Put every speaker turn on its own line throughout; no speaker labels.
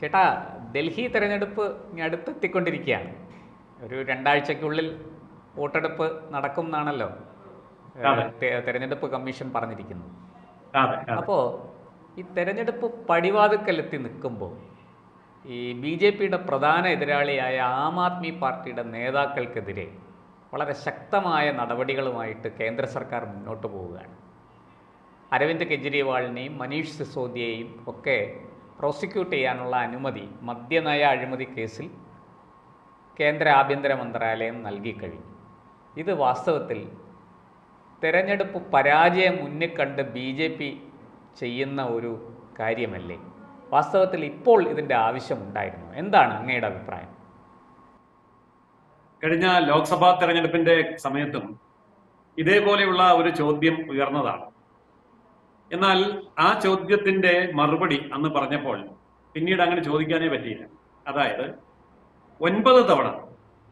ചേട്ടാ ഡൽഹി തെരഞ്ഞെടുപ്പ് ഇനി അടുത്തെത്തിക്കൊണ്ടിരിക്കുകയാണ്. ഒരു രണ്ടാഴ്ചക്കുള്ളിൽ വോട്ടെടുപ്പ് നടക്കും എന്നാണല്ലോ തെരഞ്ഞെടുപ്പ് കമ്മീഷൻ പറഞ്ഞിരിക്കുന്നത് അപ്പോൾ ഈ തെരഞ്ഞെടുപ്പ് പടിവാതുക്കലെത്തി നിൽക്കുമ്പോൾ ഈ ബി ജെ പിയുടെ പ്രധാന എതിരാളിയായ ആം ആദ്മി പാർട്ടിയുടെ നേതാക്കൾക്കെതിരെ വളരെ ശക്തമായ നടപടികളുമായിട്ട് കേന്ദ്ര സർക്കാർ മുന്നോട്ട് പോവുകയാണ്. അരവിന്ദ് കെജ്രിവാളിനെയും മനീഷ് സിസോദിയെയും ഒക്കെ പ്രോസിക്യൂട്ട് ചെയ്യാനുള്ള അനുമതി മദ്യനയ അഴിമതി കേസിൽ കേന്ദ്ര ആഭ്യന്തര മന്ത്രാലയം നൽകിക്കഴിഞ്ഞു ഇത് വാസ്തവത്തിൽ തെരഞ്ഞെടുപ്പ് പരാജയം മുന്നിൽ കണ്ട് ബി ജെ പി ചെയ്യുന്ന ഒരു കാര്യമല്ലേ? വാസ്തവത്തിൽ ഇപ്പോൾ ഇതിന്റെ ആവശ്യമുണ്ടായിരുന്നു. എന്താണ് അങ്ങയുടെ അഭിപ്രായം?
കഴിഞ്ഞ ലോക്സഭാ തെരഞ്ഞെടുപ്പിന്റെ സമയത്തും ഇതേപോലെയുള്ള ഒരു ചോദ്യം ഉയർന്നതാണ്. എന്നാൽ ആ ചോദ്യത്തിന്റെ മറുപടി അന്ന് പറഞ്ഞപ്പോൾ പിന്നീട് അങ്ങനെ ചോദിക്കാനേ പറ്റിയില്ല. അതായത് ഒൻപത് തവണ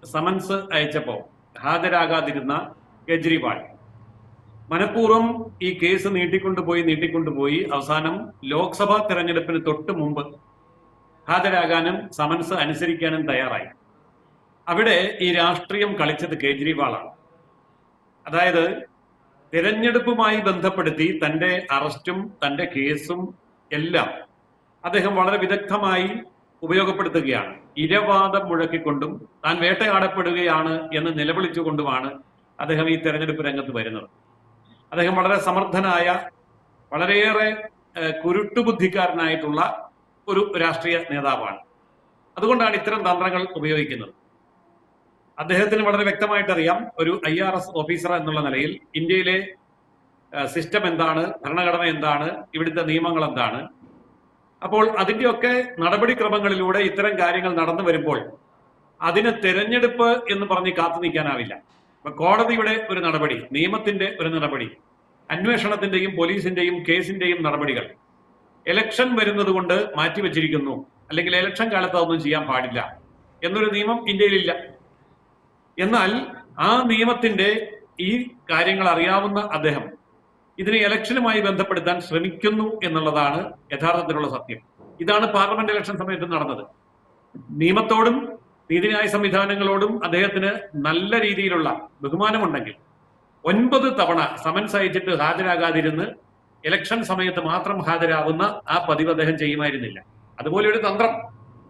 സമൻസ് അയച്ചപ്പോൾ ഹാജരാകാതിരുന്ന കെജ്രിവാൾ മനഃപൂർവം ഈ കേസ് നീട്ടിക്കൊണ്ടുപോയി നീട്ടിക്കൊണ്ടുപോയി അവസാനം ലോക്സഭാ തെരഞ്ഞെടുപ്പിന് തൊട്ട് മുമ്പ് ഹാജരാകാനും സമൻസ് അനുസരിക്കാനും തയ്യാറായി. അവിടെ ഈ രാഷ്ട്രീയം കളിച്ചത് കേജ്രിവാളാണ്. അതായത് തിരഞ്ഞെടുപ്പുമായി ബന്ധപ്പെടുത്തി തന്റെ അറസ്റ്റും തന്റെ കേസും എല്ലാം അദ്ദേഹം വളരെ വിദഗ്ധമായി ഉപയോഗപ്പെടുത്തുകയാണ്. ഇരവാദം മുഴക്കിക്കൊണ്ടും താൻ വേട്ടയാടപ്പെടുകയാണ് എന്ന് നിലവിളിച്ചുകൊണ്ടുമാണ് അദ്ദേഹം ഈ തെരഞ്ഞെടുപ്പ് രംഗത്ത് വരുന്നത്. അദ്ദേഹം വളരെ സമർത്ഥനായ വളരെയേറെ കുരുട്ടുബുദ്ധിക്കാരനായിട്ടുള്ള ഒരു രാഷ്ട്രീയ നേതാവാണ്. അതുകൊണ്ടാണ് ഇത്തരം തന്ത്രങ്ങൾ ഉപയോഗിക്കുന്നത്. അദ്ദേഹത്തിന് വളരെ വ്യക്തമായിട്ട് അറിയാം ഒരു ഐ ആർ എസ് ഓഫീസർ എന്നുള്ള നിലയിൽ ഇന്ത്യയിലെ സിസ്റ്റം എന്താണ് ഭരണഘടന എന്താണ് ഇവിടുത്തെ നിയമങ്ങൾ എന്താണ്. അപ്പോൾ അതിന്റെയൊക്കെ നടപടിക്രമങ്ങളിലൂടെ ഇത്തരം കാര്യങ്ങൾ നടന്നു വരുമ്പോൾ അതിന് തെരഞ്ഞെടുപ്പ് എന്ന് പറഞ്ഞ് കാത്തു നിൽക്കാനാവില്ല. അപ്പൊ കോടതിയുടെ ഒരു നടപടി നിയമത്തിന്റെ ഒരു നടപടി അന്വേഷണത്തിന്റെയും പോലീസിന്റെയും കേസിന്റെയും നടപടികൾ ഇലക്ഷൻ വരുന്നത് കൊണ്ട് മാറ്റിവെച്ചിരിക്കുന്നു. അല്ലെങ്കിൽ ഇലക്ഷൻ കാലത്ത് അതൊന്നും ചെയ്യാൻ പാടില്ല. എന്നൊരു നിയമം ഇന്ത്യയിലില്ല എന്നാൽ ആ നിയമത്തിന്റെ ഈ കാര്യങ്ങൾ അറിയാവുന്ന അദ്ദേഹം ഇതിനെ ഇലക്ഷനുമായി ബന്ധപ്പെടുത്താൻ ശ്രമിക്കുന്നു എന്നുള്ളതാണ് യഥാർത്ഥത്തിലുള്ള സത്യം. ഇതാണ് പാർലമെന്റ് ഇലക്ഷൻ സമയത്ത് നടന്നത്. നിയമത്തോടും നീതിന്യായ സംവിധാനങ്ങളോടും അദ്ദേഹത്തിന് നല്ല രീതിയിലുള്ള ബഹുമാനമുണ്ടെങ്കിൽ ഒൻപത് തവണ സമൻസ് അയച്ചിട്ട് ഹാജരാകാതിരുന്ന് ഇലക്ഷൻ സമയത്ത് മാത്രം ഹാജരാകുന്ന ആ പതിവ് അദ്ദേഹം ചെയ്യുമായിരുന്നില്ല. അതുപോലെ ഒരു തന്ത്രം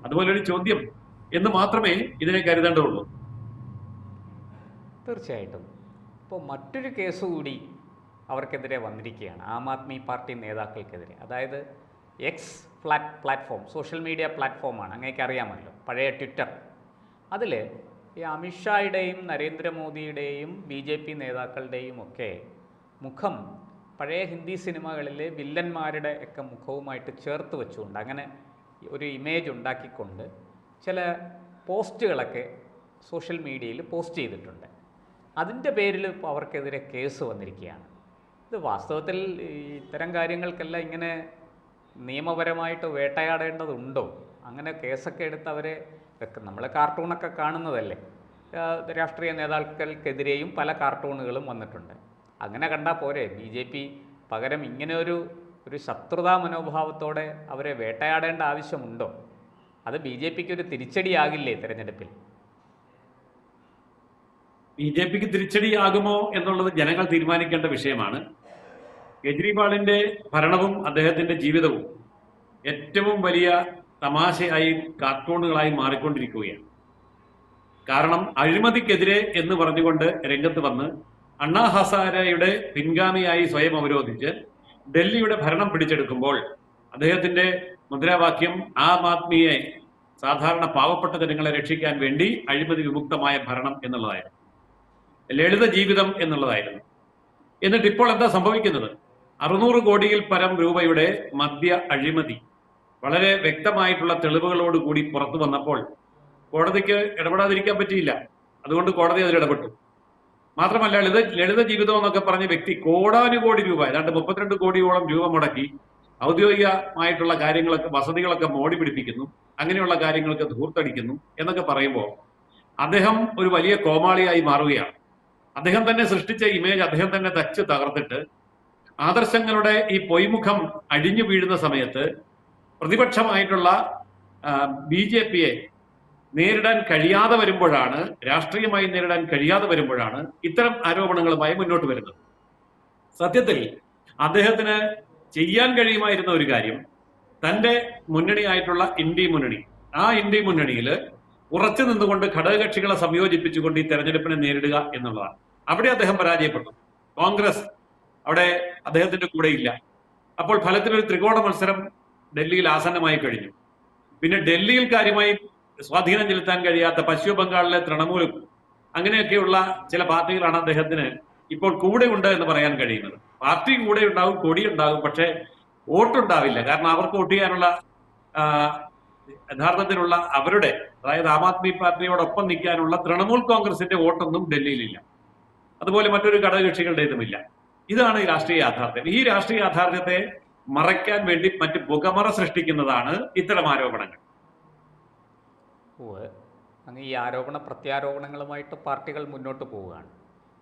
അതുപോലെ ഒരു ചോദ്യം എന്ന് മാത്രമേ ഇതിനെ കരുതേണ്ടതുള്ളൂ.
തീർച്ചയായിട്ടും. ഇപ്പോൾ മറ്റൊരു കേസ് കൂടി അവർക്കെതിരെ വന്നിരിക്കുകയാണ്. ആം ആദ്മി പാർട്ടി നേതാക്കൾക്കെതിരെ. അതായത് X flat platform social media പ്ലാറ്റ്ഫോമാണ് അങ്ങേക്ക് അറിയാമല്ലോ പഴയ ട്വിറ്റർ അതിൽ ഈ അമിത്ഷായുടെയും നരേന്ദ്രമോദിയുടെയും ബി ജെ പി നേതാക്കളുടെയും ഒക്കെ മുഖം പഴയ ഹിന്ദി സിനിമകളിലെ വില്ലന്മാരുടെ ഒക്കെ മുഖവുമായിട്ട് ചേർത്ത് വെച്ചുകൊണ്ട് അങ്ങനെ ഒരു ഇമേജ് ഉണ്ടാക്കിക്കൊണ്ട് ചില പോസ്റ്റുകളൊക്കെ സോഷ്യൽ മീഡിയയിൽ പോസ്റ്റ് ചെയ്തിട്ടുണ്ട്. അതിന്റെ പേരിൽ ഇപ്പോൾ അവർക്കെതിരെ കേസ് വന്നിരിക്കുകയാണ്. ഇത് വാസ്തവത്തിൽ ഇത്തരം കാര്യങ്ങൾക്കെല്ലാം ഇങ്ങനെ നിയമപരമായിട്ട് വേട്ടയാടേണ്ടതുണ്ടോ? അങ്ങനെ കേസൊക്കെ എടുത്ത് അവരെ വെക്കും നമ്മൾ കാർട്ടൂണൊക്കെ കാണുന്നതല്ലേ? രാഷ്ട്രീയ നേതാക്കൾക്കെതിരെയും പല കാർട്ടൂണുകളും വന്നിട്ടുണ്ട്. അങ്ങനെ കണ്ടാൽ പോരെ ബി ജെ പി പകരം ഇങ്ങനെ ഒരു ഒരു ശത്രുതാ മനോഭാവത്തോടെ അവരെ വേട്ടയാടേണ്ട ആവശ്യമുണ്ടോ? അത് ബി ജെ പിക്ക് ഒരു തിരിച്ചടിയാകില്ലേ തിരഞ്ഞെടുപ്പിൽ?
ബി ജെ പിക്ക് തിരിച്ചടിയാകുമോ എന്നുള്ളത് ജനങ്ങൾ തീരുമാനിക്കേണ്ട വിഷയമാണ്. കെജ്രിവാളിന്റെ ഭരണവും അദ്ദേഹത്തിന്റെ ജീവിതവും ഏറ്റവും വലിയ തമാശയായി കാർട്ടൂണുകളായി മാറിക്കൊണ്ടിരിക്കുകയാണ്. കാരണം അഴിമതിക്കെതിരെ എന്ന് പറഞ്ഞുകൊണ്ട് രംഗത്ത് വന്ന് അണ്ണാ ഹസാരയുടെ പിൻഗാമിയായി സ്വയം അവരോധിച്ച് ഡൽഹിയുടെ ഭരണം പിടിച്ചെടുക്കുമ്പോൾ അദ്ദേഹത്തിന്റെ മുദ്രാവാക്യം ആം ആദ്മിയെ സാധാരണ പാവപ്പെട്ട ജനങ്ങളെ രക്ഷിക്കാൻ വേണ്ടി അഴിമതി വിമുക്തമായ ഭരണം എന്നുള്ളതായിരുന്നു. ലളിത ജീവിതം എന്നുള്ളതായിരുന്നു. എന്നിട്ട് ഇപ്പോൾ എന്താ സംഭവിക്കുന്നത്? അറുന്നൂറ് കോടിയിൽ പരം രൂപയുടെ മദ്യ അഴിമതി. വളരെ വ്യക്തമായിട്ടുള്ള തെളിവുകളോട് കൂടി പുറത്തു വന്നപ്പോൾ കോടതിക്ക് ഇടപെടാതിരിക്കാൻ പറ്റിയില്ല. അതുകൊണ്ട് കോടതി അതിൽ ഇടപെട്ടു. മാത്രമല്ല ലളിത ലളിത ജീവിതം എന്നൊക്കെ പറഞ്ഞ വ്യക്തി കോടാനുകോടി രൂപ ഏതാണ്ട് മുപ്പത്തിരണ്ട് കോടിയോളം രൂപ മുടക്കി ഔദ്യോഗികമായിട്ടുള്ള കാര്യങ്ങളൊക്കെ വസതികളൊക്കെ മോടി പിടിപ്പിക്കുന്നു. അങ്ങനെയുള്ള കാര്യങ്ങൾക്ക് ധൂർത്തടിക്കുന്നു എന്നൊക്കെ പറയുമ്പോൾ അദ്ദേഹം ഒരു വലിയ കോമാളിയായി മാറുകയാണ്. അദ്ദേഹം തന്നെ സൃഷ്ടിച്ച ഇമേജ് അദ്ദേഹം തന്നെ തച്ച് തകർത്തിട്ട് ആദർശങ്ങളുടെ ഈ പൊയ്മുഖം അഴിഞ്ഞു വീഴുന്ന സമയത്ത് പ്രതിപക്ഷമായിട്ടുള്ള ബി ജെ പിയെ നേരിടാൻ കഴിയാതെ വരുമ്പോഴാണ് രാഷ്ട്രീയമായി നേരിടാൻ കഴിയാതെ വരുമ്പോഴാണ് ഇത്തരം ആരോപണങ്ങളുമായി മുന്നോട്ട് വരുന്നത്. സത്യത്തിൽ അദ്ദേഹത്തിന് ചെയ്യാൻ കഴിയുമായിരുന്ന ഒരു കാര്യം തന്റെ മുന്നണിയായിട്ടുള്ള ഇന്ത്യ മുന്നണി ആ ഇന്ത്യ മുന്നണിയിൽ ഉറച്ചു നിന്നുകൊണ്ട് ഘടകകക്ഷികളെ സംയോജിപ്പിച്ചുകൊണ്ട് ഈ തെരഞ്ഞെടുപ്പിനെ നേരിടുക എന്നുള്ളതാണ്. അവിടെ അദ്ദേഹം പരാജയപ്പെട്ടു. കോൺഗ്രസ് അവിടെ അദ്ദേഹത്തിന്റെ കൂടെ ഇല്ല. അപ്പോൾ ഫലത്തിനൊരു ത്രികോണ മത്സരം ഡൽഹിയിൽ ആസന്നമായി കഴിഞ്ഞു. പിന്നെ ഡൽഹിയിൽ കാര്യമായി സ്വാധീനം ചെലുത്താൻ കഴിയാത്ത പശ്ചിമ ബംഗാളിലെ തൃണമൂലും അങ്ങനെയൊക്കെയുള്ള ചില പാർട്ടികളാണ് അദ്ദേഹത്തിന് ഇപ്പോൾ കൂടെ ഉണ്ട് എന്ന് പറയാൻ കഴിയുന്നത്. പാർട്ടി കൂടെ ഉണ്ടാകും കൊടി ഉണ്ടാകും പക്ഷേ വോട്ടുണ്ടാവില്ല. കാരണം അവർക്ക് വോട്ട് ചെയ്യാനുള്ള യഥാർത്ഥത്തിലുള്ള അവരുടെ അതായത് ആം ആദ്മി പാർട്ടിയോടൊപ്പം നിൽക്കാനുള്ള തൃണമൂൽ കോൺഗ്രസിന്റെ വോട്ടൊന്നും ഡൽഹിയിലില്ല അതുപോലെ മറ്റൊരു ഘടകകക്ഷികളുടേതുമില്ല ഇതാണ് ഈ രാഷ്ട്രീയ യാഥാർത്ഥ്യം. ഈ രാഷ്ട്രീയ യാഥാർത്ഥ്യത്തെ മറയ്ക്കാൻ വേണ്ടി മറ്റ് പുകമറ സൃഷ്ടിക്കുന്നതാണ് ഇത്തരം ആരോപണങ്ങൾ.
അങ്ങ് ഈ ആരോപണ പ്രത്യാരോപണങ്ങളുമായിട്ട് പാർട്ടികൾ മുന്നോട്ട് പോവുകയാണ്.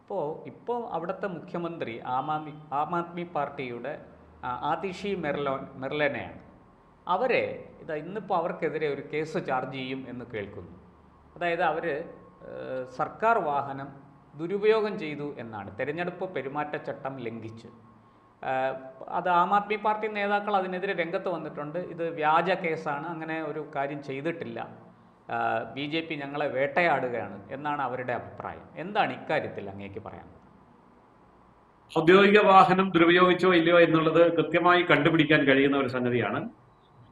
അപ്പോൾ ഇപ്പോൾ അവിടുത്തെ മുഖ്യമന്ത്രി ആം ആദ്മി ആം ആദ്മി പാർട്ടിയുടെ ആതിഷി മെർലോൻ മെർലനെയാണ്. അവരെ ഇതാ ഇന്നിപ്പോൾ അവർക്കെതിരെ ഒരു കേസ് ചാർജ് ചെയ്യും എന്ന് കേൾക്കുന്നു. അതായത് അവർ സർക്കാർ വാഹനം ദുരുപയോഗം ചെയ്തു എന്നാണ്. തെരഞ്ഞെടുപ്പ് പെരുമാറ്റച്ചട്ടം ലംഘിച്ച്. അത് ആം ആദ്മി പാർട്ടി നേതാക്കൾ അതിനെതിരെ രംഗത്ത് വന്നിട്ടുണ്ട്. ഇത് വ്യാജ കേസാണ്. അങ്ങനെ ഒരു കാര്യം ചെയ്തിട്ടില്ല. ബി ജെ പി ഞങ്ങളെ വേട്ടയാടുകയാണ് എന്നാണ് അവരുടെ അഭിപ്രായം. എന്താണ് ഇക്കാര്യത്തിൽ അങ്ങേക്ക് പറയാൻ?
ഔദ്യോഗിക വാഹനം ദുരുപയോഗിച്ചോ ഇല്ലയോ എന്നുള്ളത് കൃത്യമായി കണ്ടുപിടിക്കാൻ കഴിയുന്ന ഒരു സംഗതിയാണ്.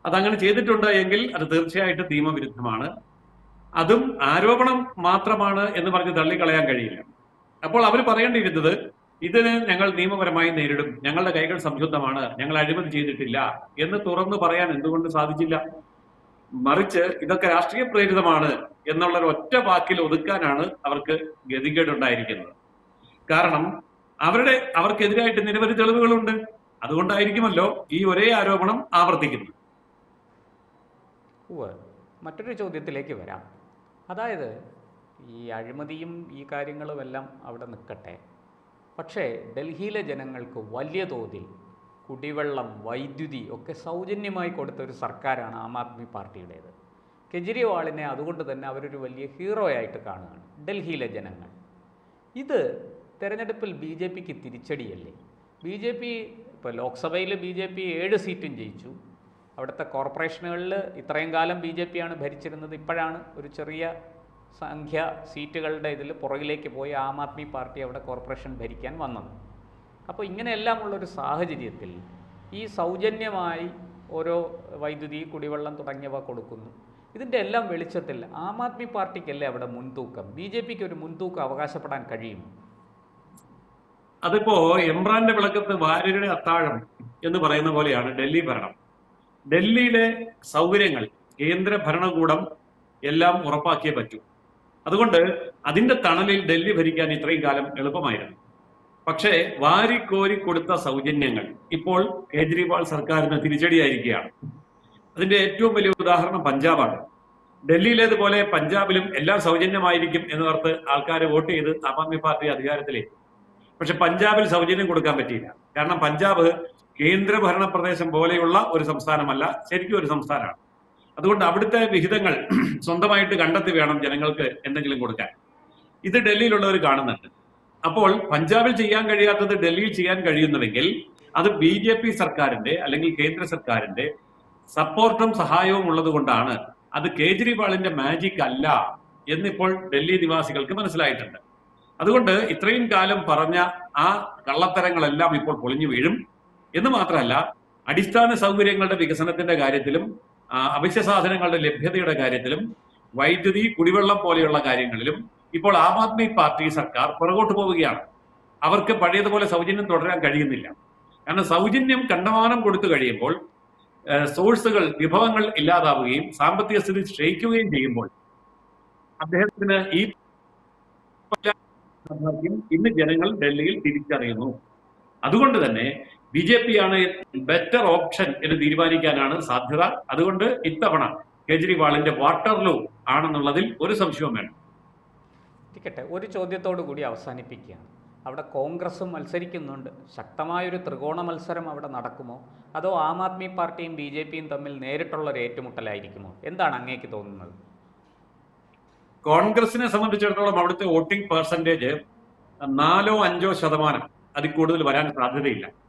അതങ്ങനെ ചെയ്തിട്ടുണ്ട് എങ്കിൽ അത് തീർച്ചയായിട്ടും നിയമവിരുദ്ധമാണ്. അതും ആരോപണം മാത്രമാണ് എന്ന് പറഞ്ഞ് തള്ളിക്കളയാൻ കഴിയില്ല. അപ്പോൾ അവർ പറയേണ്ടിയിരുന്നത് ഇതിന് ഞങ്ങൾ നിയമപരമായി നേരിടും ഞങ്ങളുടെ കൈകൾ സംശുദ്ധമാണ് ഞങ്ങൾ അഴിമതി ചെയ്തിട്ടില്ല എന്ന് തുറന്നു പറയാൻ എന്തുകൊണ്ട് സാധിച്ചില്ല? മറിച്ച് ഇതൊക്കെ രാഷ്ട്രീയ പ്രേരിതമാണ് എന്നുള്ള ഒരു ഒറ്റ വാക്കിൽ ഒതുക്കാനാണ് അവർക്ക് ഗതികേടുണ്ടായിരിക്കുന്നത്. കാരണം അവരുടെ അവർക്കെതിരായിട്ട് നിരവധി തെളിവുകളുണ്ട്. അതുകൊണ്ടായിരിക്കുമല്ലോ ഈ ഒരേ ആരോപണം ആവർത്തിക്കുന്നത്.
മറ്റൊരു ചോദ്യത്തിലേക്ക് വരാം. അതായത് ഈ അഴിമതിയും ഈ കാര്യങ്ങളുമെല്ലാം അവിടെ നിൽക്കട്ടെ. പക്ഷേ ഡൽഹിയിലെ ജനങ്ങൾക്ക് വലിയ തോതിൽ കുടിവെള്ളം വൈദ്യുതി ഒക്കെ സൗജന്യമായി കൊടുത്ത ഒരു സർക്കാരാണ് ആം ആദ്മി പാർട്ടിയുടേത്. കെജ്രിവാളിനെ അതുകൊണ്ട് തന്നെ അവരൊരു വലിയ ഹീറോ ആയിട്ട് കാണുകയാണ് ഡൽഹിയിലെ ജനങ്ങൾ. ഇത് തെരഞ്ഞെടുപ്പിൽ ബി ജെ പിക്ക് തിരിച്ചടിയല്ലേ? ബി ജെ പി ഇപ്പോൾ ലോക്സഭയിൽ ബി ജെ പി ഏഴ് സീറ്റും ജയിച്ചു. അവിടുത്തെ കോർപ്പറേഷനുകളിൽ ഇത്രയും കാലം ബി ജെ പിയാണ് ഭരിച്ചിരുന്നത്. ഇപ്പോഴാണ് ഒരു ചെറിയ സംഖ്യ സീറ്റുകളുടെ ഇതിൽ പുറകിലേക്ക് പോയി ആം ആദ്മി പാർട്ടി അവിടെ കോർപ്പറേഷൻ ഭരിക്കാൻ വന്നത്. അപ്പോൾ ഇങ്ങനെയെല്ലാം ഉള്ളൊരു സാഹചര്യത്തിൽ ഈ സൗജന്യമായി ഓരോ വൈദ്യുതി കുടിവെള്ളം തുടങ്ങിയവ കൊടുക്കുന്നു. ഇതിന്റെ എല്ലാം വെളിച്ചത്തിൽ ആം ആദ്മി പാർട്ടിക്കല്ലേ അവിടെ മുൻതൂക്കം? ബി ജെ പിക്ക് ഒരു മുൻതൂക്കം അവകാശപ്പെടാൻ കഴിയും?
അതിപ്പോ എംബ്രാന്റെ വിളക്കത്ത് വാര്യരുടെ അത്താഴം എന്ന് പറയുന്ന പോലെയാണ് ഡൽഹി ഭരണം. ഡൽഹിയിലെ സൗകര്യങ്ങൾ കേന്ദ്ര ഭരണകൂടം എല്ലാം ഉറപ്പാക്കിയേ പറ്റൂ. അതുകൊണ്ട് അതിന്റെ തണലിൽ ഡൽഹി ഭരിക്കാൻ ഇത്രയും കാലം എളുപ്പമായിരുന്നു. പക്ഷേ വാരിക്കോരി കൊടുത്ത സൗജന്യങ്ങൾ ഇപ്പോൾ കേജ്രിവാൾ സർക്കാരിന് തിരിച്ചടിയായിരിക്കുകയാണ്. അതിന്റെ ഏറ്റവും വലിയ ഉദാഹരണം പഞ്ചാബാണ്. ഡൽഹിയിലേതുപോലെ പഞ്ചാബിലും എല്ലാം സൗജന്യമായിരിക്കും എന്ന് ഓർത്ത് ആൾക്കാർ വോട്ട് ചെയ്ത് ആം ആദ്മി പാർട്ടി അധികാരത്തിലേക്ക്. പക്ഷെ പഞ്ചാബിൽ സൗജന്യം കൊടുക്കാൻ പറ്റിയില്ല. കാരണം പഞ്ചാബ് കേന്ദ്രഭരണ പ്രദേശം പോലെയുള്ള ഒരു സംസ്ഥാനമല്ല ശരിക്കും ഒരു സംസ്ഥാനമാണ്. അതുകൊണ്ട് അവിടുത്തെ വിഹിതങ്ങൾ സ്വന്തമായിട്ട് കണ്ടെത്തി വേണം ജനങ്ങൾക്ക് എന്തെങ്കിലും കൊടുക്കാൻ. ഇത് ഡൽഹിയിലുള്ളവർ കാണുന്നുണ്ട്. അപ്പോൾ പഞ്ചാബിൽ ചെയ്യാൻ കഴിയാത്തത് ഡൽഹിയിൽ ചെയ്യാൻ കഴിയുന്നുവെങ്കിൽ അത് ബി ജെ പി സർക്കാരിന്റെ അല്ലെങ്കിൽ കേന്ദ്ര സർക്കാരിന്റെ സപ്പോർട്ടും സഹായവും ഉള്ളത് കൊണ്ടാണ് അത് കേജ്രിവാളിന്റെ മാജിക് അല്ല എന്നിപ്പോൾ ഡൽഹി നിവാസികൾക്ക് മനസ്സിലായിട്ടുണ്ട്. അതുകൊണ്ട് ഇത്രയും കാലം പറഞ്ഞ ആ കള്ളത്തരങ്ങളെല്ലാം ഇപ്പോൾ പൊളിഞ്ഞു വീഴും. എന്ന് മാത്രമല്ല അടിസ്ഥാന സൗകര്യങ്ങളുടെ വികസനത്തിന്റെ കാര്യത്തിലും അവശ്യ സാധനങ്ങളുടെ ലഭ്യതയുടെ കാര്യത്തിലും വൈദ്യുതി കുടിവെള്ളം പോലെയുള്ള കാര്യങ്ങളിലും ഇപ്പോൾ ആം ആദ്മി പാർട്ടി സർക്കാർ പുറകോട്ട് പോവുകയാണ്. അവർക്ക് പഴയതുപോലെ സൗജന്യം തുടരാൻ കഴിയുന്നില്ല. കാരണം സൗജന്യം കണ്ടമാനം കൊടുത്തു കഴിയുമ്പോൾ സോഴ്സുകൾ വിഭവങ്ങൾ ഇല്ലാതാവുകയും സാമ്പത്തിക സ്ഥിതി ക്ഷയിക്കുകയും ചെയ്യുമ്പോൾ അദ്ദേഹത്തിന് ഈ ഇന്ന് ജനങ്ങൾ ഡൽഹിയിൽ തിരിച്ചറിയുന്നു. അതുകൊണ്ട് തന്നെ ബി ജെ പി ആണ് ബെറ്റർ ഓപ്ഷൻ എന്ന് തീരുമാനിക്കാനാണ് സാധ്യത. അതുകൊണ്ട് ഇത്തവണ കേജ്രിവാളിന്റെ വാട്ടർലൂ ആണെന്നുള്ളതിൽ ഒരു സംശയവും വേണം
ഇരിക്കട്ടെ ഒരു ചോദ്യത്തോടു കൂടി അവസാനിപ്പിക്കുകയാണ്. അവിടെ കോൺഗ്രസും മത്സരിക്കുന്നുണ്ട്. ശക്തമായൊരു ത്രികോണ മത്സരം അവിടെ നടക്കുമോ? അതോ ആം ആദ്മി പാർട്ടിയും ബി ജെ പിയും തമ്മിൽ നേരിട്ടുള്ള ഒരു ഏറ്റുമുട്ടലായിരിക്കുമോ? എന്താണ് അങ്ങേക്ക് തോന്നുന്നത്?
കോൺഗ്രസിനെ സംബന്ധിച്ചിടത്തോളം അവിടുത്തെ വോട്ടിംഗ് പെർസെന്റേജ് നാലോ അഞ്ചോ ശതമാനം. അതിൽ കൂടുതൽ വരാൻ സാധ്യതയില്ല.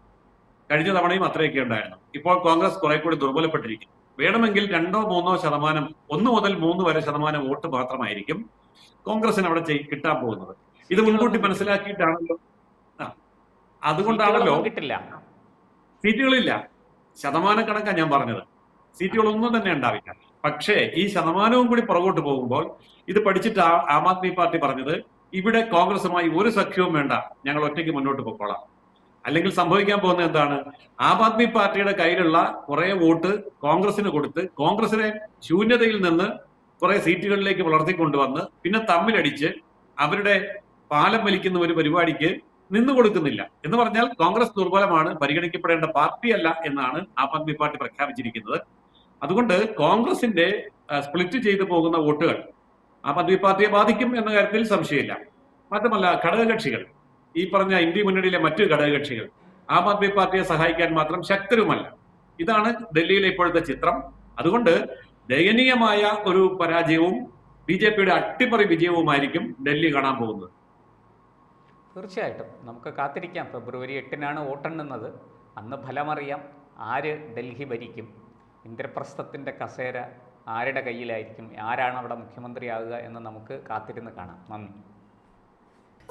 കഴിഞ്ഞ തവണയും അത്രയൊക്കെ ഉണ്ടായിരുന്നു. ഇപ്പോൾ കോൺഗ്രസ് കുറെ കൂടി ദുർബലപ്പെട്ടിരിക്കും. വേണമെങ്കിൽ രണ്ടോ മൂന്നോ ശതമാനം ഒന്ന് മുതൽ മൂന്ന് വരെ ശതമാനം വോട്ട് മാത്രമായിരിക്കും കോൺഗ്രസിന് അവിടെ കിട്ടാൻ പോകുന്നത്. ഇത് മുൻകൂട്ടി മനസ്സിലാക്കിയിട്ടാണല്ലോ. അതുകൊണ്ടാണല്ലോ
കിട്ടില്ല.
സീറ്റുകളില്ല. ശതമാനക്കണക്കാണ് ഞാൻ പറഞ്ഞത്. സീറ്റുകളൊന്നും തന്നെ ഉണ്ടാവില്ല. പക്ഷേ ഈ ശതമാനവും കൂടി പുറകോട്ട് പോകുമ്പോൾ ഇത് പഠിച്ചിട്ട് ആ- ആം ആദ്മി പാർട്ടി പറഞ്ഞത് ഇവിടെ കോൺഗ്രസുമായി ഒരു സഖ്യവും വേണ്ട. ഞങ്ങൾ ഒറ്റയ്ക്ക് മുന്നോട്ട് പോയിക്കോളാം അല്ലെങ്കിൽ സംഭവിക്കാൻ പോകുന്നത് എന്താണ്? ആം ആദ്മി പാർട്ടിയുടെ കയ്യിലുള്ള കുറെ വോട്ട് കോൺഗ്രസിന് കൊടുത്ത് കോൺഗ്രസിനെ ശൂന്യതയിൽ നിന്ന് കുറെ സീറ്റുകളിലേക്ക് വളർത്തിക്കൊണ്ടുവന്ന് പിന്നെ തമ്മിലടിച്ച് അവരുടെ പാലം വലിക്കുന്ന ഒരു പരിപാടിക്ക് നിന്നു കൊടുക്കുന്നില്ല. എന്ന് പറഞ്ഞാൽ കോൺഗ്രസ് ദുർബലമാണ് പരിഗണിക്കപ്പെടേണ്ട പാർട്ടിയല്ല എന്നാണ് ആം ആദ്മി പാർട്ടി പ്രഖ്യാപിച്ചിരിക്കുന്നത്. അതുകൊണ്ട് കോൺഗ്രസിന്റെ സ്പ്ലിറ്റ് ചെയ്തു പോകുന്ന വോട്ടുകൾ ആം ആദ്മി പാർട്ടിയെ ബാധിക്കും എന്ന കാര്യത്തിൽ സംശയമില്ല. മാത്രമല്ല ഘടകകക്ഷികൾ ഈ പറഞ്ഞ ഇന്ത്യ മുന്നണിയിലെ മറ്റു ഘടകകക്ഷികൾ ആം ആദ്മി പാർട്ടിയെ സഹായിക്കാൻ മാത്രം ശക്തരുമല്ല. ഇതാണ് ഡൽഹിയിലെ ഇപ്പോഴത്തെ ചിത്രം. അതുകൊണ്ട് ദയനീയമായ ഒരു പരാജയവും ബി ജെ പിയുടെ അട്ടിമറി വിജയവുമായിരിക്കും ഡൽഹി കാണാൻ പോകുന്നത്.
തീർച്ചയായിട്ടും. നമുക്ക് കാത്തിരിക്കാം. ഫെബ്രുവരി എട്ടിനാണ് വോട്ടെണ്ണുന്നത്. അന്ന് ഫലമറിയാം ആര് ഡൽഹി ഭരിക്കും. ഇന്ദ്രപ്രസ്ഥത്തിന്റെ കസേര ആരുടെ കയ്യിലായിരിക്കും? ആരാണ് അവിടെ മുഖ്യമന്ത്രിയാകുക എന്ന് നമുക്ക് കാത്തിരുന്ന് കാണാം. നന്ദി.